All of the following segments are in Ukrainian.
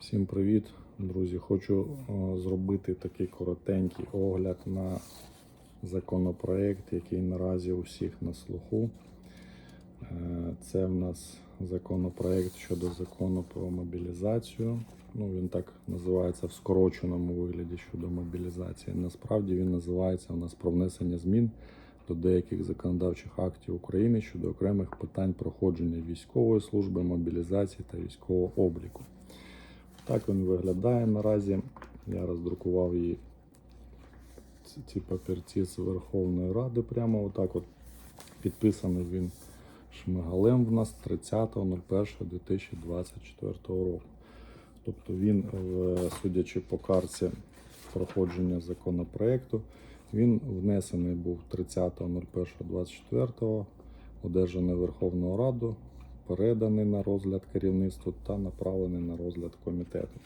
Всім привіт, друзі! Хочу е, зробити такий коротенький огляд на законопроект, який наразі у всіх на слуху. Е, Це в нас законопроект щодо закону про мобілізацію. Ну, він так називається в скороченому вигляді щодо мобілізації. Насправді він називається у нас про внесення змін до деяких законодавчих актів України щодо окремих питань проходження військової служби, мобілізації та військового обліку. Так він виглядає наразі. Я роздрукував її ці- ці папірці з Верховної Ради. Прямо отак от підписаний він Шмигалем в нас 30.01.2024 року. Тобто він, судячи по карці проходження законопроекту, він внесений був 30.01.24, одержаний Верховною Раду, переданий на розгляд керівництву та направлений на розгляд комітету.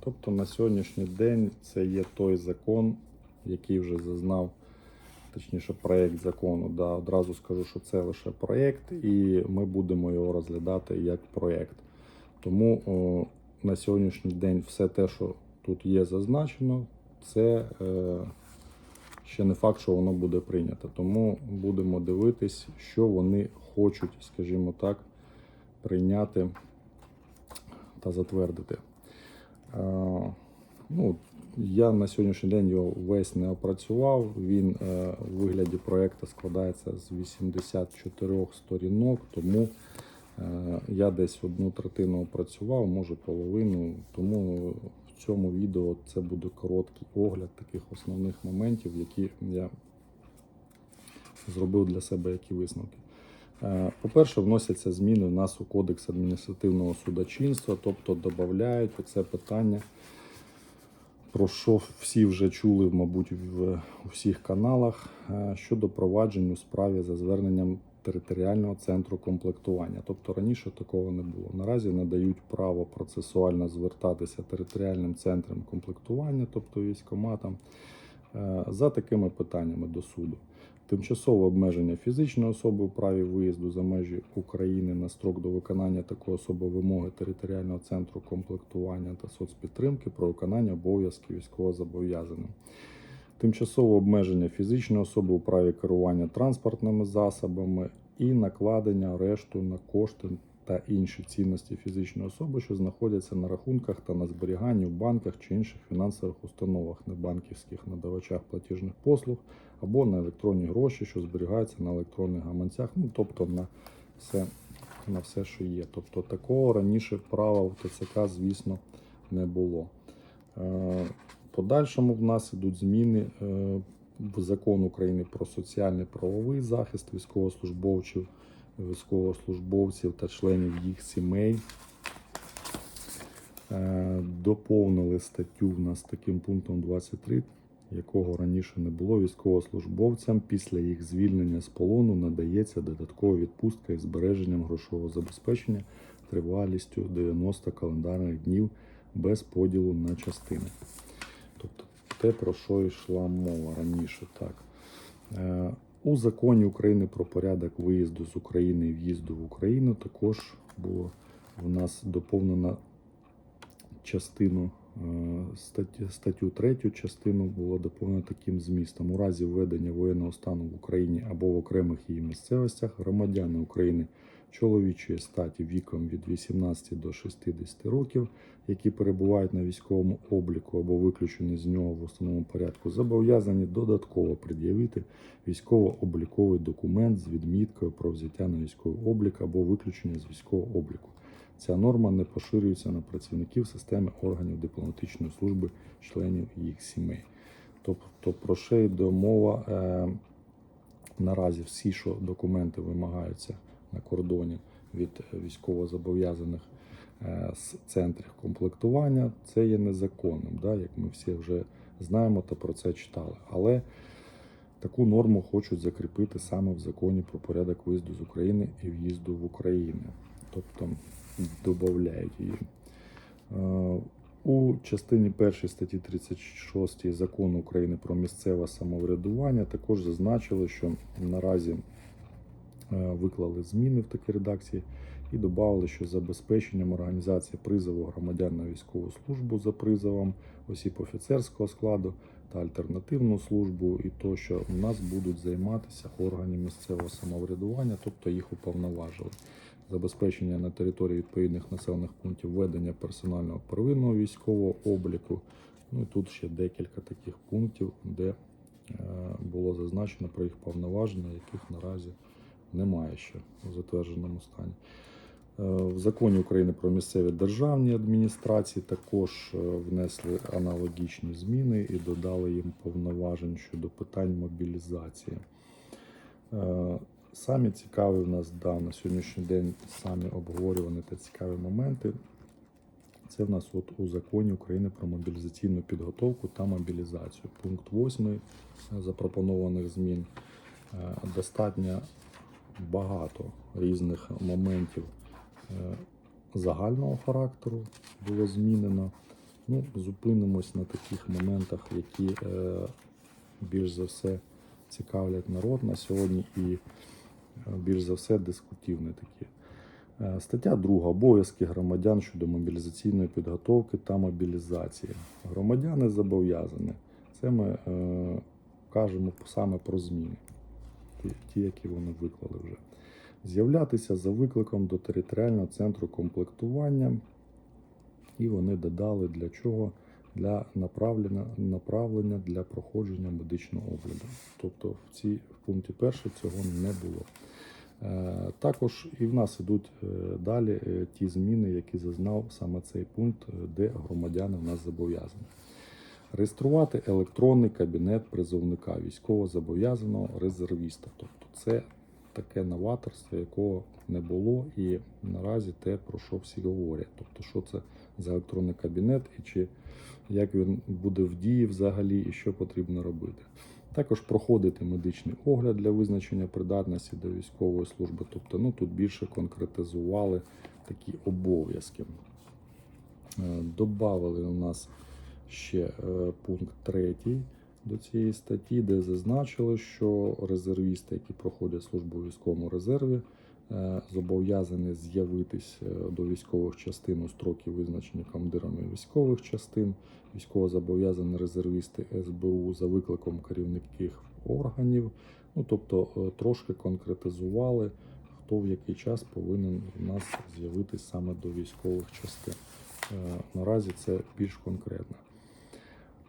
Тобто на сьогоднішній день це є той закон, який вже зазнав, точніше, проєкт закону. Да, одразу скажу, що це лише проєкт, і ми будемо його розглядати як проєкт. Тому о, на сьогоднішній день все те, що тут є зазначено, це е, ще не факт, що воно буде прийнято. Тому будемо дивитись, що вони хочуть, скажімо так, прийняти та затвердити. Ну, я на сьогоднішній день його весь не опрацював. Він е, у вигляді проєкту складається з 84 сторінок, тому е, я десь одну третину опрацював, може половину. Тому в цьому відео це буде короткий огляд таких основних моментів, які я зробив для себе які висновки. Е, По-перше, вносяться зміни в нас у Кодекс адміністративного судочинства, тобто додають це питання, про що всі вже чули, мабуть, в у каналах е, щодо проваджень у справі за зверненням територіального центру комплектування. Тобто раніше такого не було. Наразі надають право процесуально звертатися територіальним центром комплектування, тобто військоматам, за такими питаннями до суду. Тимчасове обмеження фізичної особи у праві виїзду за межі України на строк до виконання такої особи вимоги територіального центру комплектування та соцпідтримки про виконання обов'язків військовозобов'язаним. Тимчасове обмеження фізичної особи у праві керування транспортними засобами і накладення арешту на кошти та інші цінності фізичної особи, що знаходяться на рахунках та на зберіганні в банках чи інших фінансових установах, небанківських надавачах платіжних послуг або на електронні гроші, що зберігаються на електронних гаманцях, ну тобто на все, на все, що є. Тобто такого раніше права в ТЦК, звісно, не було. Е, Подальшому в нас ідуть зміни е, в закон України про соціальний правовий захист військовослужбовців, військовослужбовців та членів їх сімей. Е, Доповнили статтю в нас таким пунктом 23, якого раніше не було. Військовослужбовцям після їх звільнення з полону надається додаткова відпустка із збереженням грошового забезпечення тривалістю 90 календарних днів без поділу на частини. Тобто те, про що йшла мова раніше. Так. У законі України про порядок виїзду з України і в'їзду в Україну також було в нас доповнено частину е, статтю 3 частину було доповнено таким змістом. У разі введення воєнного стану в Україні або в окремих її місцевостях громадяни України чоловічої статі віком від 18 до 60 років, які перебувають на військовому обліку або виключені з нього в основному порядку, зобов'язані додатково пред'явити військово-обліковий документ з відміткою про взяття на військовий облік або виключення з військового обліку. Ця норма не поширюється на працівників системи органів дипломатичної служби, членів їх сімей. Тобто, про що йде мова е, наразі всі, що документи вимагаються на кордоні від військовозобов'язаних е, з центрів комплектування, це є незаконним, да, як ми всі вже знаємо та про це читали. Але таку норму хочуть закріпити саме в законі про порядок виїзду з України і в'їзду в Україну. Тобто додають її. Е, У частині 1 статті 36 закону України про місцеве самоврядування також зазначили, що наразі е, виклали зміни в такій редакції, І додали, що забезпеченням організації призову громадян на військову службу за призовом осіб офіцерського складу та альтернативну службу, і то, що у нас будуть займатися органи місцевого самоврядування, тобто їх уповноважили. Забезпечення на території відповідних населених пунктів ведення персонального первинного військового обліку. Ну і тут ще декілька таких пунктів, де е, було зазначено про їх повноваження, яких наразі немає ще у затвердженому стані. Е, В законі України про місцеві державні адміністрації також е, внесли аналогічні зміни і додали їм повноважень щодо питань мобілізації. Е, Самі цікаві в нас да, на сьогоднішній день самі обговорювані та цікаві моменти. Це в нас от у законі України про мобілізаційну підготовку та мобілізацію. Пункт 8 запропонованих змін достатньо багато різних моментів е, загального характеру було змінено. Ну, зупинимось на таких моментах, які е, більш за все цікавлять народ на сьогодні і е, більш за все дискутивні такі. Стаття 2. Обов'язки громадян щодо мобілізаційної підготовки та мобілізації. Громадяни зобов'язані. Це ми е, кажемо саме про зміни, ті, які вони виклали вже. З'являтися за викликом до територіального центру комплектування, і вони додали для чого? Для направлення, направлення для проходження медичного огляду. Тобто в цій в пункті перше цього не було. Е, Також і в нас ідуть е, далі е, ті зміни, які зазнав саме цей пункт, е, де громадяни в нас зобов'язані. Реєструвати електронний кабінет призовника військовозобов'язаного резервіста. Тобто це таке новаторство, якого не було, і наразі те, про що всі говорять. Тобто, що це за електронний кабінет і чи як він буде в дії взагалі, і що потрібно робити. Також проходити медичний огляд для визначення придатності до військової служби. Тобто, ну тут більше конкретизували такі обов'язки. Е, Добавили у нас ще е, пункт третій до цієї статті, де зазначили, що резервісти, які проходять службу у військовому резерві, е, зобов'язані з'явитись е, до військових частин у строки, визначені командирами військових частин, військовозобов'язані резервісти СБУ за викликом керівників органів. Ну тобто трошки конкретизували, хто в який час повинен у нас з'явитись саме до військових частин. Наразі це більш конкретно.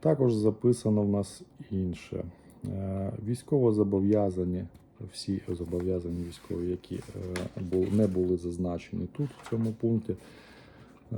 Також записано в нас інше. Е, Військово зобов'язані, всі зобов'язані військові, які е, не були зазначені тут, в цьому пункті. Е,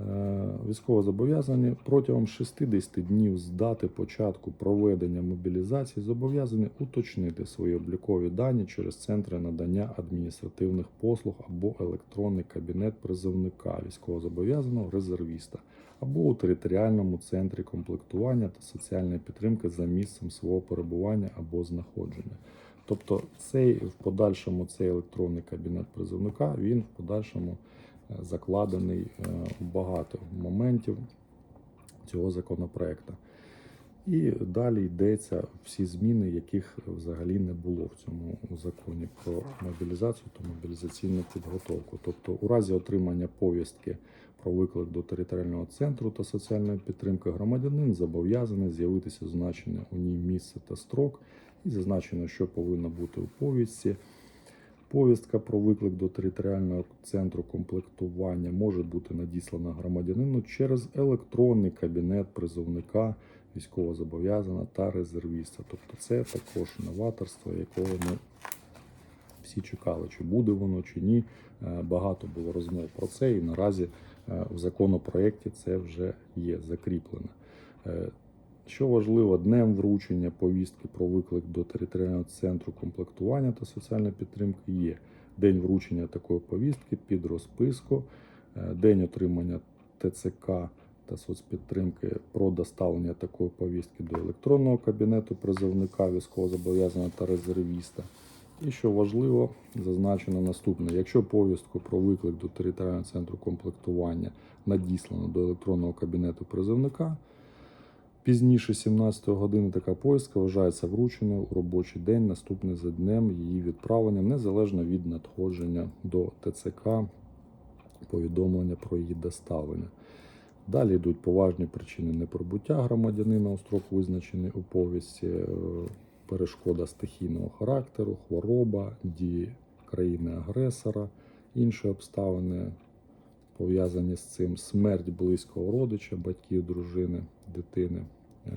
Військово зобов'язані протягом 60 днів з дати початку проведення мобілізації зобов'язані уточнити свої облікові дані через центри надання адміністративних послуг або електронний кабінет призовника військовозобов'язаного резервіста або у територіальному центрі комплектування та соціальної підтримки за місцем свого перебування або знаходження. Тобто, цей в подальшому цей електронний кабінет призовника він в подальшому е, закладений у багато моментів цього законопроекту. І далі йдеться всі зміни, яких взагалі не було в цьому законі про мобілізацію та мобілізаційну підготовку. Тобто, у разі отримання повістки про виклик до територіального центру та соціальної підтримки громадянин зобов'язаний з'явитися зазначене у ній місце та строк, і зазначено, що повинно бути у повістці. Повістка про виклик до територіального центру комплектування може бути надіслана громадянину через електронний кабінет призовника, військовозобов'язаного та резервіста. Тобто це також новаторство, якого ми всі чекали, чи буде воно, чи ні. Е, Багато було розмов про це, і наразі е, в законопроєкті це вже є закріплено. Е, що важливо, днем вручення повістки про виклик до територіального центру комплектування та соціальної підтримки є день вручення такої повістки під розписку, день отримання ТЦК та соцпідтримки про доставлення такої повістки до електронного кабінету призовника військовозобов'язаного та резервіста. І що важливо, зазначено наступне: якщо повістку про виклик до територіального центру комплектування надіслано до електронного кабінету призовника, Пізніше 17 години така поїздка вважається врученою у робочий день, наступний за днем її відправлення, незалежно від надходження до ТЦК повідомлення про її доставлення. Далі йдуть поважні причини неприбуття громадянина у строк визначений у повісті, е, перешкода стихійного характеру, хвороба, дії країни-агресора, інші обставини пов'язані з цим, смерть близького родича, батьків, дружини, дитини е,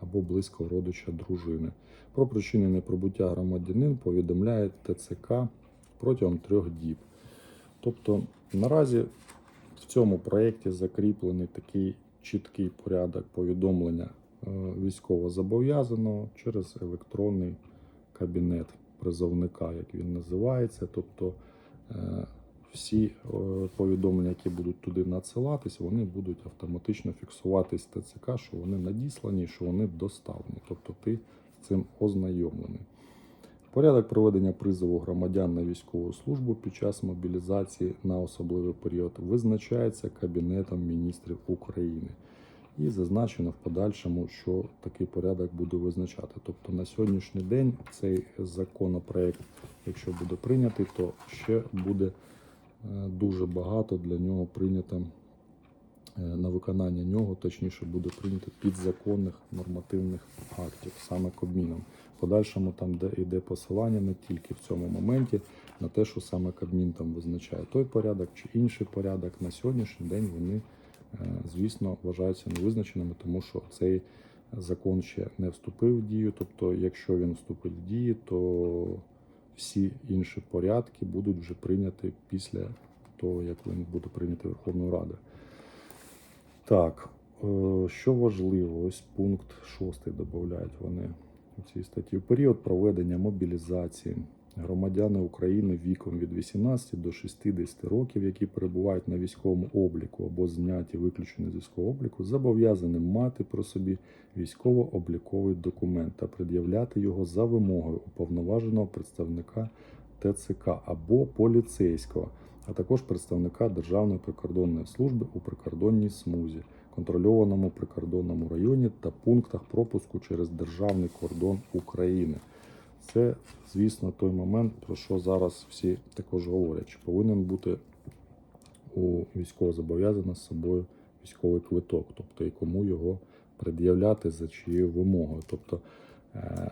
або близького родича дружини. Про причини неприбуття громадянин повідомляє ТЦК протягом трьох діб. Тобто наразі в цьому проєкті закріплений такий чіткий порядок повідомлення е, військовозобов'язаного через електронний кабінет призовника, як він називається. Тобто е, всі е, повідомлення, які будуть туди надсилатись, вони будуть автоматично фіксуватись ТЦК, що вони надіслані, що вони доставлені. Тобто ти з цим ознайомлений. Порядок проведення призову громадян на військову службу під час мобілізації на особливий період визначається Кабінетом міністрів України. І зазначено в подальшому, що такий порядок буде визначати. Тобто на сьогоднішній день цей законопроект, якщо буде прийнятий, то ще буде е, дуже багато для нього прийнято на виконання нього, точніше буде прийнято підзаконних нормативних актів, саме Кабміном. Подальшому там, де йде посилання не тільки в цьому моменті на те, що саме Кабмін там визначає той порядок чи інший порядок. На сьогоднішній день вони, е, звісно, вважаються невизначеними, тому що цей закон ще не вступив в дію. Тобто, якщо він вступить в дію, то всі інші порядки будуть вже прийняті після того, як він буде прийнятий Верховною Радою. Так, е, що важливо, ось пункт 6 додають вони у цій статті. Період проведення мобілізації громадяни України віком від 18 до 60 років, які перебувають на військовому обліку або зняті виключені з військового обліку, зобов'язані мати при собі військово-обліковий документ та пред'являти його за вимогою уповноваженого представника ТЦК або поліцейського, а також представника Державної прикордонної служби у прикордонній смузі, контрольованому прикордонному районі та пунктах пропуску через державний кордон України. Це, звісно, той момент, про що зараз всі також говорять, що повинен бути у військовозобов'язаного з собою військовий квиток, тобто і кому його пред'являти за чиєю вимогою. Тобто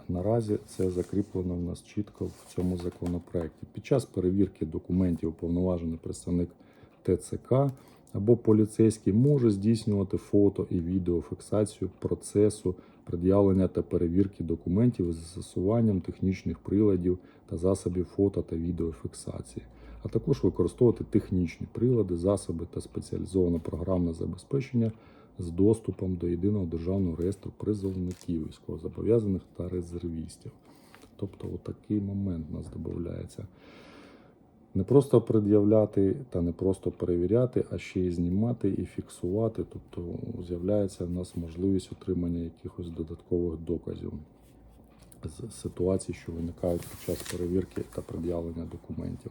наразі це закріплено в нас чітко в цьому законопроекті. Під час перевірки документів уповноважений представник ТЦК або поліцейський може здійснювати фото і відеофіксацію процесу пред'явлення та перевірки документів з застосуванням технічних приладів та засобів фото та відеофіксації, а також використовувати технічні прилади, засоби та спеціалізоване програмне забезпечення з доступом до єдиного державного реєстру призовників військовозобов'язаних та резервістів. Тобто, отакий момент у нас додається. Не просто пред'являти та не просто перевіряти, а ще й знімати і фіксувати. Тобто з'являється в нас можливість отримання якихось додаткових доказів з ситуацій, що виникають під час перевірки та пред'явлення документів.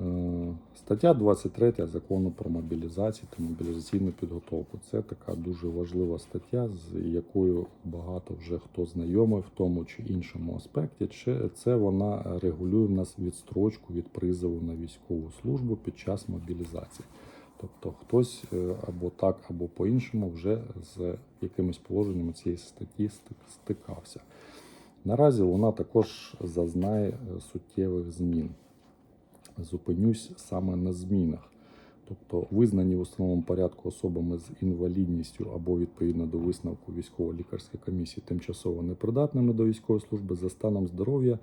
Е, Стаття 23 закону про мобілізацію та мобілізаційну підготовку. Це така дуже важлива стаття, з якою багато вже хто знайомий в тому чи іншому аспекті. Це вона регулює в нас відстрочку від призову на військову службу під час мобілізації. Тобто хтось е, або так, або по-іншому вже з якимись положеннями цієї статті стикався. Наразі вона також зазнає е, суттєвих змін зупинюсь саме на змінах. Тобто визнані в основному порядку особами з інвалідністю або відповідно до висновку військово-лікарської комісії тимчасово непридатними до військової служби за станом здоров'я.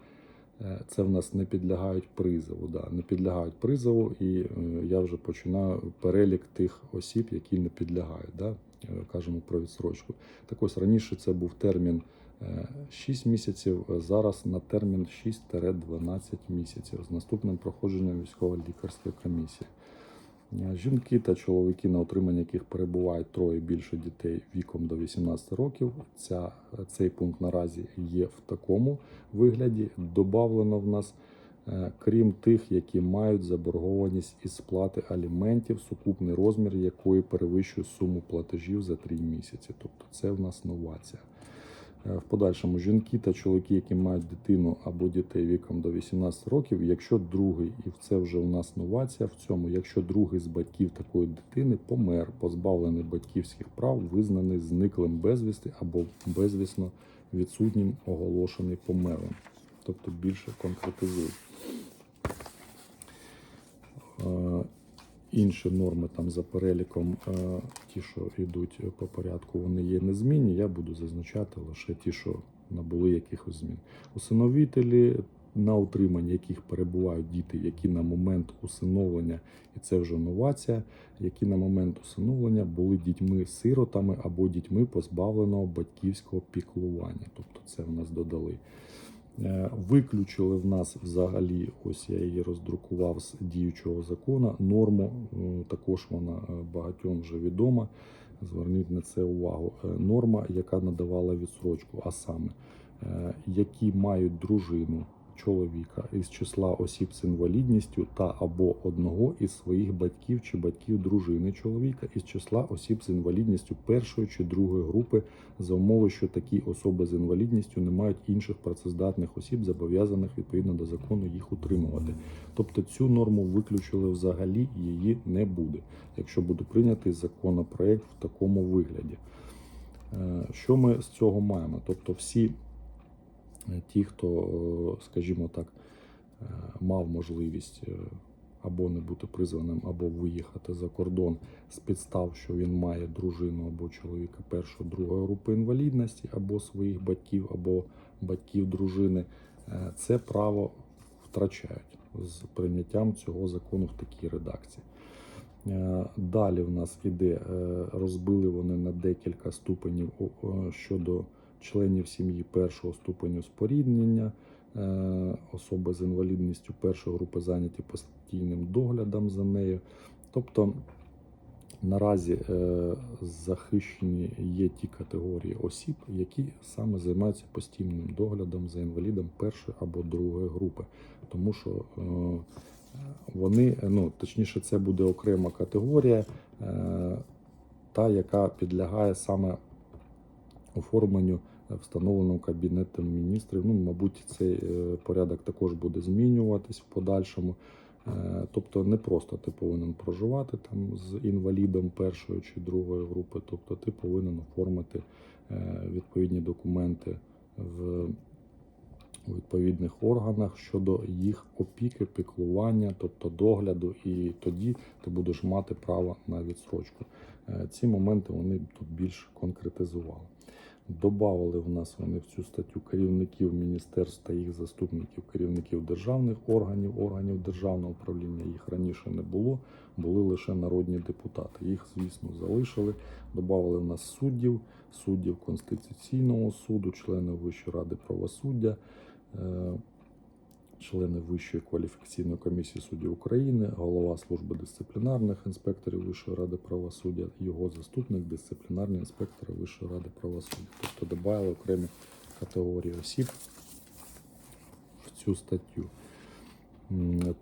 Е, Це в нас не підлягають призову. Да, не підлягають призову, і е, я вже починаю перелік тих осіб, які не підлягають. Да, е, кажемо про відсрочку. Так ось раніше це був термін е, 6 місяців, зараз на термін 6-12 місяців з наступним проходженням військово-лікарської комісії. Е, Жінки та чоловіки, на отриманні яких перебувають троє більше дітей віком до 18 років. Ця, цей пункт наразі є в такому вигляді. Добавлено в нас, е, крім тих, які мають заборгованість із сплати аліментів, сукупний розмір якої перевищує суму платежів за 3 місяці. Тобто це в нас новація. Е, В подальшому жінки та чоловіки, які мають дитину або дітей віком до 18 років, якщо другий, і це вже у нас новація в цьому, якщо другий з батьків такої дитини помер, позбавлений батьківських прав, визнаний зниклим безвісти або безвісно відсутнім, оголошений померлим. Тобто більше конкретизують. Е, Інші норми там за переліком, е, ті, що йдуть по порядку, вони є незмінні. Я буду зазначати лише ті, що набули якихось змін. Усиновителі, на утриманні яких перебувають діти, які на момент усиновлення, і це вже новація, які на момент усиновлення були дітьми-сиротами або дітьми позбавленого батьківського піклування. Тобто це в нас додали. Е, Виключили в нас взагалі, ось я її роздрукував з діючого закону. Норму е, також вона е, багатьом вже відома. Зверніть на це увагу. Норма, яка надавала відсрочку, а саме, які мають дружину чоловіка із числа осіб з інвалідністю та або одного із своїх батьків чи батьків дружини чоловіка із числа осіб з інвалідністю першої чи другої групи за умови, що такі особи з інвалідністю не мають інших працездатних осіб, зобов'язаних відповідно до закону їх утримувати. Тобто цю норму виключили взагалі, її не буде, якщо буде прийнятий законопроект в такому вигляді. Е, Що ми з цього маємо? Тобто, всі ті, хто, е, скажімо так, е, мав можливість е, або не бути призваним, або виїхати за кордон з підстав, що він має дружину або чоловіка першої, другої групи інвалідності, або своїх батьків, або батьків дружини, це право втрачають з прийняттям цього закону в такій редакції. Далі в нас іде, розбили вони на декілька ступенів щодо членів сім'ї першого ступеню споріднення, е, особи з інвалідністю першої групи зайняті постійним доглядом за нею. Тобто наразі е, захищені є ті категорії осіб, які саме займаються постійним доглядом за інвалідом першої або другої групи, тому що е, вони, ну точніше, це буде окрема категорія, та яка підлягає саме оформленню е, встановленого кабінетом міністрів. Ну, мабуть, цей е, порядок також буде змінюватись в подальшому. Е, Тобто не просто ти повинен проживати там з інвалідом першої чи другої групи, тобто ти повинен оформити відповідні документи в відповідних органах щодо їх опіки, піклування, тобто догляду, і тоді ти будеш мати право на відсрочку. Ці моменти вони тут більш конкретизували. Добавили в нас вони в цю статтю керівників міністерств та їх заступників, керівників державних органів, органів державного управління. Їх раніше не було, були лише народні депутати. Їх, звісно, залишили. Добавили в нас суддів, суддів Конституційного суду, члени Вищої ради правосуддя, е, члени Вищої кваліфікаційної комісії суддів України, голова служби дисциплінарних інспекторів Вищої ради правосуддя, його заступник дисциплінарний інспектор Вищої ради правосуддя. Тобто додали окремі категорії осіб в цю статтю.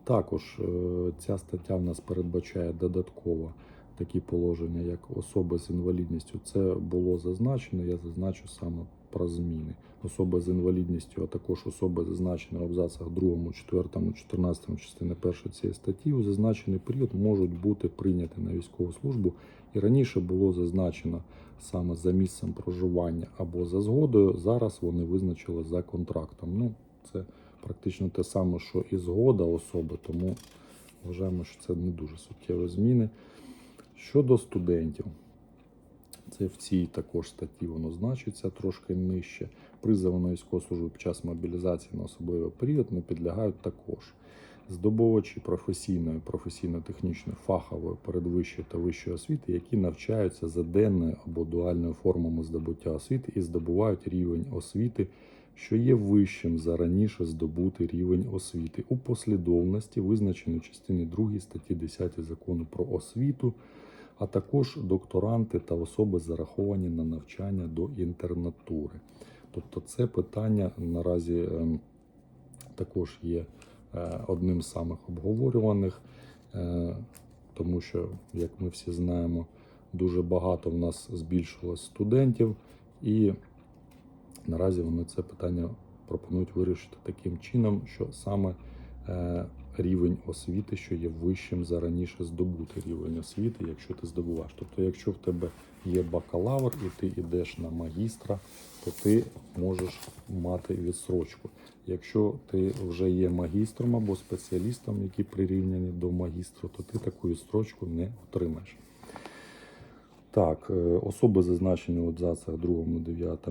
Також е, ця стаття в нас передбачає додатково такі положення, як особи з інвалідністю. Це було зазначено. Я зазначу саме про зміни. Особи з інвалідністю, а також особи, зазначені в абзацах 2, 4, 14 частини 1 цієї статті, у зазначений період можуть бути прийняті на військову службу. І раніше було зазначено саме за місцем проживання або за згодою. Зараз вони визначили за контрактом. Ну, це практично те саме, що і згода особи, тому вважаємо, що це не дуже суттєві зміни. Щодо студентів, це в цій також статті воно значиться трошки нижче. Призову на військову службу під час мобілізації на особливий період не підлягають також. Здобувачі професійної, професійно-технічної, фахової, передвищої та вищої освіти, які навчаються за денною або дуальною формами здобуття освіти і здобувають рівень освіти, що є вищим за раніше здобутий рівень освіти у послідовності, визначеної частині 2 статті 10 закону про освіту, а також докторанти та особи зараховані на навчання до інтернатури. Тобто це питання наразі ем, також є е, одним з самих обговорюваних, е, тому що, як ми всі знаємо, дуже багато в нас збільшилось студентів, і Наразі вони це питання пропонують вирішити таким чином, що саме е, рівень освіти, що є вищим за раніше здобутий рівень освіти, якщо ти здобуваєш. Тобто, якщо в тебе є бакалавр і ти йдеш на магістра, то ти можеш мати відсрочку. Якщо ти вже є магістром або спеціалістом, які прирівняні до магістру, то ти таку відстрочку не отримаєш. Так, е, особи, зазначені в абзацах 2, 9,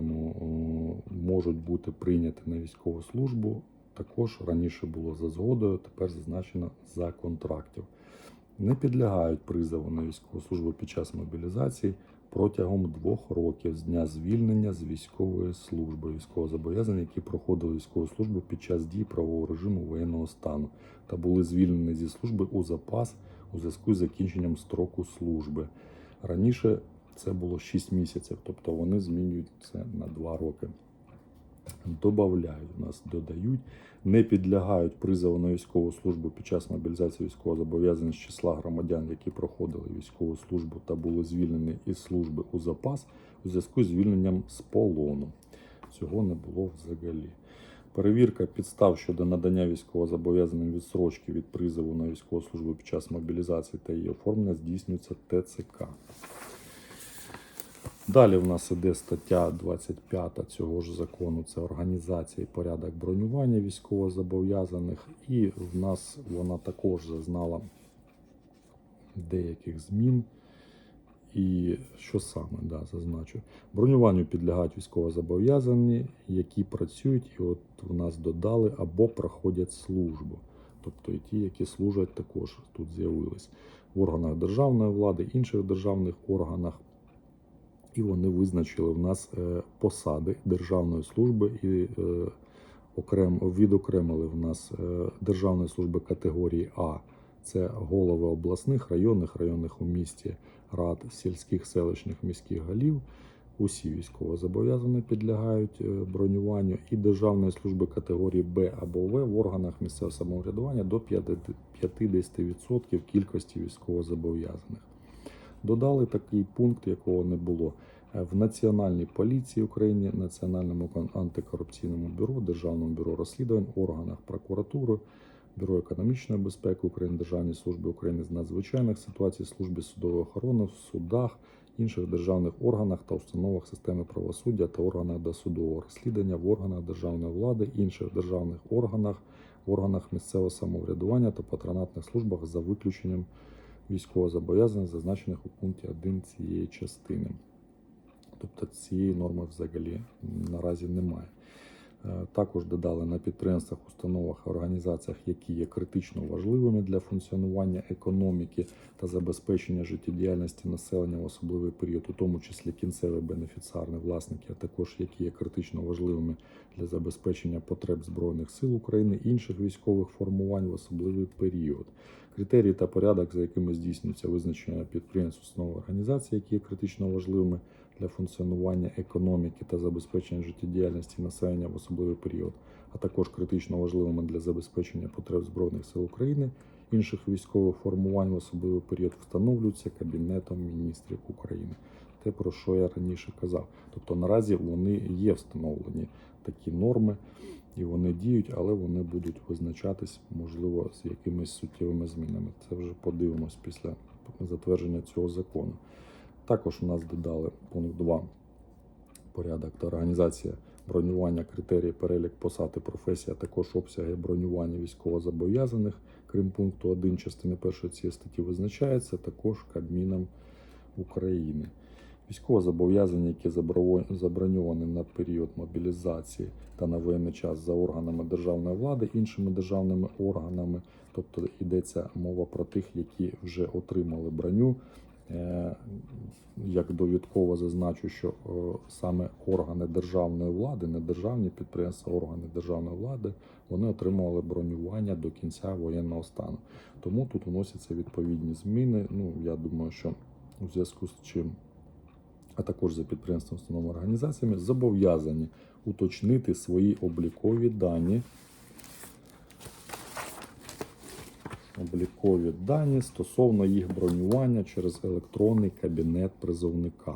можуть бути прийняті на військову службу. Також раніше було за згодою, тепер зазначено за контрактів. Не підлягають призову на військову службу під час мобілізації протягом двох років з дня звільнення з військової служби, військовозобов'язані, які проходили військову службу під час дії правового режиму воєнного стану та були звільнені зі служби у запас у зв'язку з закінченням строку служби. Раніше це було 6 місяців, тобто вони змінюють це на 2 роки. Добавляють нас, додають, не підлягають призову на військову службу під час мобілізації військовозобов'язаних з числа громадян, які проходили військову службу та були звільнені із служби у запас у зв'язку з звільненням з полону. Цього не було взагалі. Перевірка підстав щодо надання військовозобов'язаним відсрочки від призову на військову службу під час мобілізації та її оформлення здійснюється ТЦК. Далі в нас іде стаття 25 цього ж закону. Це організація і порядок бронювання військовозобов'язаних. І в нас вона також зазнала деяких змін. І що саме да, зазначу? Бронюванню підлягають військовозобов'язані, які працюють, і от в нас додали або проходять службу. Тобто і ті, які служать, також тут з'явились в органах державної влади, інших державних органах. І вони визначили в нас е, посади державної служби і е, окрем, відокремили в нас е, державної служби категорії А. Це голови обласних, районних, районних у місті рад, сільських, селищних, міських голів. Усі військовозобов'язані підлягають бронюванню і державної служби категорії Б або В в органах місцевого самоврядування до 50% кількості військовозобов'язаних. Додали такий пункт, якого не було. Е, в Національній поліції України, Національному антикорупційному бюро, Державному бюро розслідувань, органах прокуратури, Бюро економічної безпеки України, Державній службі України з надзвичайних ситуацій, службі судової охорони, в судах, інших державних органах та установах системи правосуддя та органах досудового розслідування, в органах державної влади, інших державних органах, в органах місцевого самоврядування та патронатних службах за виключенням військовозобов'язаних, зазначених у пункті 1 цієї частини. Тобто цієї норми взагалі наразі немає. Е, Також додали на підприємствах, установах, організаціях, які є критично важливими для функціонування економіки та забезпечення життєдіяльності населення в особливий період, у тому числі кінцеві бенефіціарні власники, а також які є критично важливими для забезпечення потреб Збройних сил України, інших військових формувань в особливий період. Критерії та порядок, за якими здійснюється визначення підприємств, установ організацій, які є критично важливими для функціонування економіки та забезпечення життєдіяльності населення в особливий період, а також критично важливими для забезпечення потреб Збройних сил України, інших військових формувань в особливий період встановлюються Кабінетом міністрів України. Те, про що я раніше казав. Тобто наразі вони є встановлені такі норми, і вони діють, але вони будуть визначатись, можливо, з якимись суттєвими змінами. Це вже подивимось після затвердження цього закону. Також у нас додали пункт 2 порядок та організація бронювання, критерії, перелік посад і професій, а також обсяги бронювання військовозобов'язаних, крім пункту 1 частини 1 цієї статті визначається також Кабміном України. Військовозобов'язані, які заброньовані на період мобілізації та на воєнний час за органами державної влади, іншими державними органами, тобто йдеться мова про тих, які вже отримали броню. Е, Як довідково зазначу, що е, саме органи державної влади, не державні підприємства, органи державної влади, вони отримували бронювання до кінця воєнного стану. Тому тут вносяться відповідні зміни. Ну я думаю, що у зв'язку з чим, а також за підприємством установами організаціями, зобов'язані уточнити свої облікові дані. Облікові дані стосовно їх бронювання через електронний кабінет призовника.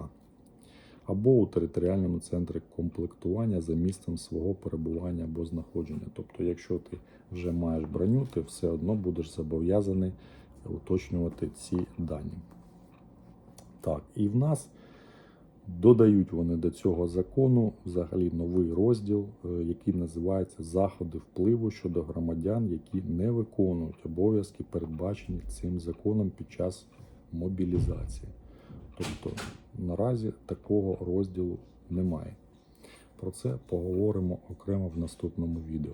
або у територіальному центрі комплектування за місцем свого перебування або знаходження. Тобто, якщо ти вже маєш броню, ти все одно будеш зобов'язаний уточнювати ці дані. Так, і в нас додають вони до цього закону взагалі новий розділ, е, який називається Заходи впливу щодо громадян, які не виконують обов'язки, передбачені цим законом під час мобілізації. Тобто наразі такого розділу немає. Про це поговоримо окремо в наступному відео.